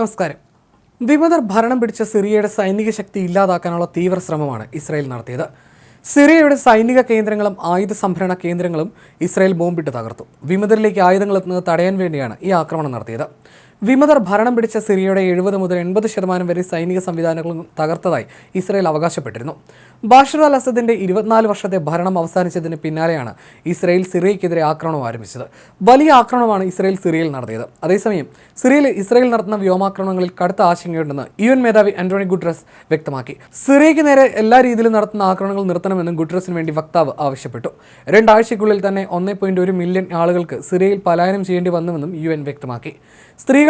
നമസ്കാരം. വിമതർ ഭരണം പിടിച്ച സിറിയയുടെ സൈനിക ശക്തി ഇല്ലാതാക്കാനുള്ള തീവ്ര ശ്രമമാണ് ഇസ്രായേൽ നടത്തിയത്. സിറിയയുടെ സൈനിക കേന്ദ്രങ്ങളും ആയുധ സംഭരണ കേന്ദ്രങ്ങളും ഇസ്രായേൽ ബോംബിട്ട് തകർത്തു. വിമതരിലേക്ക് ആയുധങ്ങൾ എത്തുന്നത് തടയാൻ വേണ്ടിയാണ് ഈ ആക്രമണം നടത്തിയത്. വിമതർ ഭരണം പിടിച്ച സിറിയയുടെ എഴുപത് മുതൽ എൺപത് ശതമാനം വരെ സൈനിക സംവിധാനങ്ങളും തകർത്തതായി ഇസ്രയേൽ അവകാശപ്പെട്ടിരുന്നു. ബാഷർ അൽ അസദിന്റെ ഇരുപത്തിനാല് വർഷത്തെ ഭരണം അവസാനിച്ചതിന് പിന്നാലെയാണ് ഇസ്രയേൽ സിറിയയ്ക്കെതിരെ ആക്രമണം ആരംഭിച്ചത്. വലിയ ആക്രമണമാണ് ഇസ്രയേൽ സിറിയയിൽ നടത്തിയത്. അതേസമയം സിറിയയിൽ ഇസ്രയേൽ നടത്തുന്ന വ്യോമാക്രമണങ്ങളിൽ കടുത്ത ആശങ്കയുണ്ടെന്ന് യു എൻ മേധാവി ആന്റോണി ഗുട്രസ് വ്യക്തമാക്കി. സിറിയയ്ക്ക് നേരെ എല്ലാ രീതിയിലും നടത്തുന്ന ആക്രമണങ്ങൾ നിർത്തണമെന്നും ഗുട്രസിന് വേണ്ടി വക്താവ് ആവശ്യപ്പെട്ടു. രണ്ടാഴ്ചയ്ക്കുള്ളിൽ തന്നെ ഒന്നേ മില്യൺ ആളുകൾക്ക് സിറിയയിൽ പലായനം ചെയ്യേണ്ടി വന്നുവെന്നും യു വ്യക്തമാക്കി.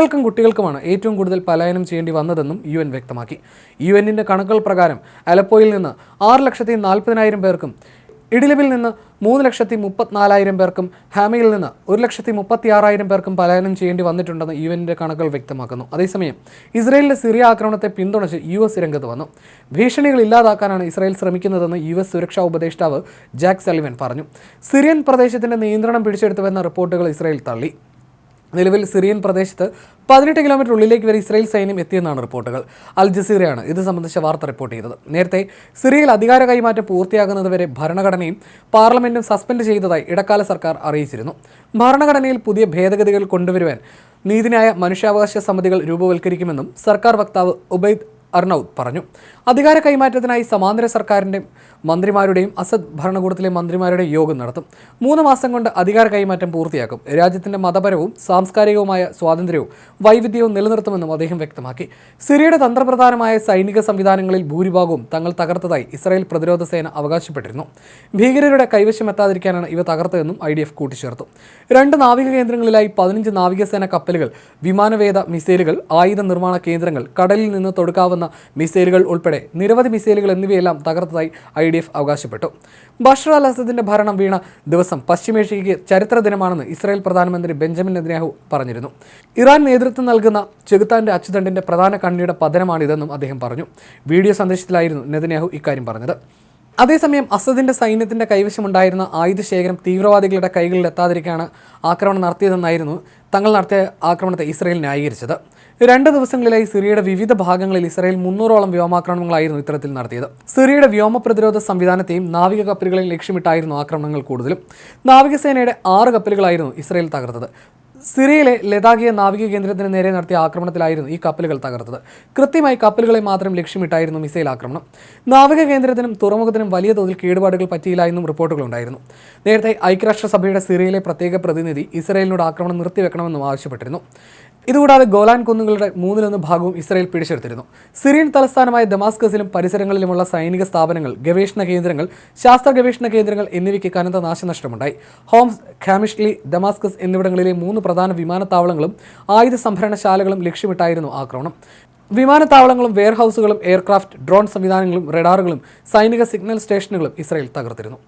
സ്ത്രീകൾക്കും കുട്ടികൾക്കുമാണ് ഏറ്റവും കൂടുതൽ പലായനം ചെയ്യേണ്ടി വന്നതെന്നും യു എൻ വ്യക്തമാക്കി. യു എന്നിന്റെ കണക്കുകൾ പ്രകാരം അലപ്പോയിൽ നിന്ന് ആറ് ലക്ഷത്തി നാൽപ്പതിനായിരം പേർക്കും ഇഡിലിബിൽ നിന്ന് മൂന്ന് ലക്ഷത്തി മുപ്പത്തിനാലായിരം പേർക്കും ഹാമയിൽ നിന്ന് ഒരു ലക്ഷത്തി മുപ്പത്തി ആറായിരം പേർക്കും പലായനം ചെയ്യേണ്ടി വന്നിട്ടുണ്ടെന്ന് യു എന്റെ കണക്കുകൾ വ്യക്തമാക്കുന്നു. അതേസമയം ഇസ്രയേലിന്റെ സിറിയ ആക്രമണത്തെ പിന്തുണച്ച് യു എസ് രംഗത്ത് വന്നു. ഭീഷണികൾ ഇല്ലാതാക്കാനാണ് ഇസ്രായേൽ ശ്രമിക്കുന്നതെന്ന് യു എസ് സുരക്ഷാ ഉപദേഷ്ടാവ് ജാക്ക് സലിവൻ പറഞ്ഞു. സിറിയൻ പ്രദേശത്തിന്റെ നിയന്ത്രണം പിടിച്ചെടുത്തുവെന്ന റിപ്പോർട്ടുകൾ ഇസ്രായേൽ തള്ളി. നിലവിൽ സിറിയൻ പ്രദേശത്ത് പതിനെട്ട് കിലോമീറ്റർ ഉള്ളിലേക്ക് വരെ ഇസ്രായേൽ സൈന്യം എത്തിയെന്നാണ് റിപ്പോർട്ടുകൾ. അൽ ജസീറയാണ് ഇത് സംബന്ധിച്ച വാർത്ത റിപ്പോർട്ട് ചെയ്തത്. നേരത്തെ സിറിയയിൽ അധികാര കൈമാറ്റം പൂർത്തിയാകുന്നതുവരെ ഭരണഘടനയും പാർലമെന്റും സസ്പെൻഡ് ചെയ്തതായി ഇടക്കാല സർക്കാർ അറിയിച്ചിരുന്നു. ഭരണഘടനയിൽ പുതിയ ഭേദഗതികൾ കൊണ്ടുവരുവാൻ നീതിന്യായ മനുഷ്യാവകാശ സമിതികൾ രൂപവൽക്കരിക്കുമെന്നും സർക്കാർ വക്താവ് ഉബൈദ് അർണൌദ് പറഞ്ഞു. അധികാര കൈമാറ്റത്തിനായി സമാന്തര സർക്കാരിന്റെ മന്ത്രിമാരുടെയും അസദ് ഭരണകൂടത്തിലെ മന്ത്രിമാരുടെയും യോഗം നടത്തും. മൂന്ന് മാസം കൊണ്ട് അധികാര കൈമാറ്റം പൂർത്തിയാക്കും. രാജ്യത്തിന്റെ മതപരവും സാംസ്കാരികവുമായ സ്വാതന്ത്ര്യവും വൈവിധ്യവും നിലനിർത്തുമെന്നും അദ്ദേഹം വ്യക്തമാക്കി. സിറിയയുടെ തന്ത്രപ്രധാനമായ സൈനിക സംവിധാനങ്ങളിൽ ഭൂരിഭാഗവും തങ്ങൾ തകർത്തതായി ഇസ്രായേൽ പ്രതിരോധ സേന അവകാശപ്പെട്ടിരുന്നു. ഭീകരരുടെ കൈവശമെത്താതിരിക്കാനാണ് ഇവ തകർത്തതെന്നും ഐ ഡി എഫ് കൂട്ടിച്ചേർത്തു. രണ്ട് നാവിക കേന്ദ്രങ്ങളിലായി പതിനഞ്ച് നാവികസേന കപ്പലുകൾ വിമാനവേദ മിസൈലുകൾ ആയുധ നിർമ്മാണ കേന്ദ്രങ്ങൾ കടലിൽ നിന്ന് തൊടുക്കാവുന്ന മിസൈലുകൾ ഉൾപ്പെടെ നിരവധി മിസൈലുകൾ എന്നിവയെല്ലാം തകർത്തതായി ഐ ഡി എഫ് അവകാശപ്പെട്ടു. ബഷർ അൽ അസദിന്റെ ഭരണം വീണ ദിവസം പശ്ചിമേഷ്യയ്ക്ക് ചരിത്ര ദിനമാണെന്ന് ഇസ്രായേൽ പ്രധാനമന്ത്രി ബെഞ്ചമിൻ നെതന്യാഹു പറഞ്ഞിരുന്നു. ഇറാൻ നേതൃത്വം നൽകുന്ന ചെകുത്താന്റെ അച്ചുതണ്ടിന്റെ പ്രധാന കണ്ണിയുടെ പതനമാണിതെന്നും അദ്ദേഹം പറഞ്ഞു. വീഡിയോ സന്ദേശത്തിലായിരുന്നു നെതന്യാഹു ഇക്കാര്യം പറഞ്ഞത്. അതേസമയം അസദിന്റെ സൈന്യത്തിന്റെ കൈവശമുണ്ടായിരുന്ന ആയുധശേഖരം തീവ്രവാദികളുടെ കൈകളിൽ എത്താതിരിക്കാണ് ആക്രമണം നടത്തിയതെന്നായിരുന്നു തങ്ങൾ നടത്തിയ ആക്രമണത്തെ ഇസ്രയേൽ ന്യായീകരിച്ചത്. രണ്ട് ദിവസങ്ങളിലായി സിറിയയുടെ വിവിധ ഭാഗങ്ങളിൽ ഇസ്രയേൽ മുന്നൂറോളം വ്യോമാക്രമണങ്ങളായിരുന്നു ഇത്തരത്തിൽ നടത്തിയത്. സിറിയയുടെ വ്യോമ പ്രതിരോധ സംവിധാനത്തെയും നാവിക കപ്പലുകളെയും ലക്ഷ്യമിട്ടായിരുന്നു ആക്രമണങ്ങൾ കൂടുതലും. നാവികസേനയുടെ ആറ് കപ്പലുകളായിരുന്നു ഇസ്രയേൽ തകർത്തത്. സിറിയയിലെ ലതാകിയ നാവിക കേന്ദ്രത്തിന് നേരെ നടത്തിയ ആക്രമണത്തിലായിരുന്നു ഈ കപ്പലുകൾ തകർത്തത്. കൃത്യമായി കപ്പലുകളെ മാത്രം ലക്ഷ്യമിട്ടായിരുന്നു മിസൈൽ ആക്രമണം. നാവിക കേന്ദ്രത്തിനും തുറമുഖത്തിനും വലിയ തോതിൽ കേടുപാടുകൾ പറ്റിയില്ല എന്നും റിപ്പോർട്ടുകളുണ്ടായിരുന്നു. നേരത്തെ ഐക്യരാഷ്ട്രസഭയുടെ സിറിയയിലെ പ്രത്യേക പ്രതിനിധി ഇസ്രയേലിനോട് ആക്രമണം നിർത്തിവെക്കണമെന്നും ആവശ്യപ്പെട്ടിരുന്നു. ഇതുകൂടാതെ ഗോലാൻ കുന്നുകളുടെ മൂന്നിലൊന്ന് ഭാഗവും ഇസ്രായേൽ പിടിച്ചെടുത്തിരുന്നു. സിറിയൻ തലസ്ഥാനമായ ദമാസ്കസിലും പരിസരങ്ങളിലുമുള്ള സൈനിക സ്ഥാപനങ്ങൾ ഗവേഷണ കേന്ദ്രങ്ങൾ ശാസ്ത്ര ഗവേഷണ കേന്ദ്രങ്ങൾ എന്നിവയ്ക്ക് കനത്ത നാശനഷ്ടമുണ്ടായി. ഹോംസ് ഖാമിഷ്ലി ദമാസ്കസ് എന്നിവിടങ്ങളിലെ മൂന്ന് പ്രധാന വിമാനത്താവളങ്ങളും ആയുധ സംഭരണശാലകളും ലക്ഷ്യമിട്ടായിരുന്നു ആക്രമണം. വിമാനത്താവളങ്ങളും വെയർഹൌസുകളും എയർക്രാഫ്റ്റ് ഡ്രോൺ സംവിധാനങ്ങളും റഡാറുകളും സൈനിക സിഗ്നൽ സ്റ്റേഷനുകളും ഇസ്രായേൽ തകർത്തിരുന്നു.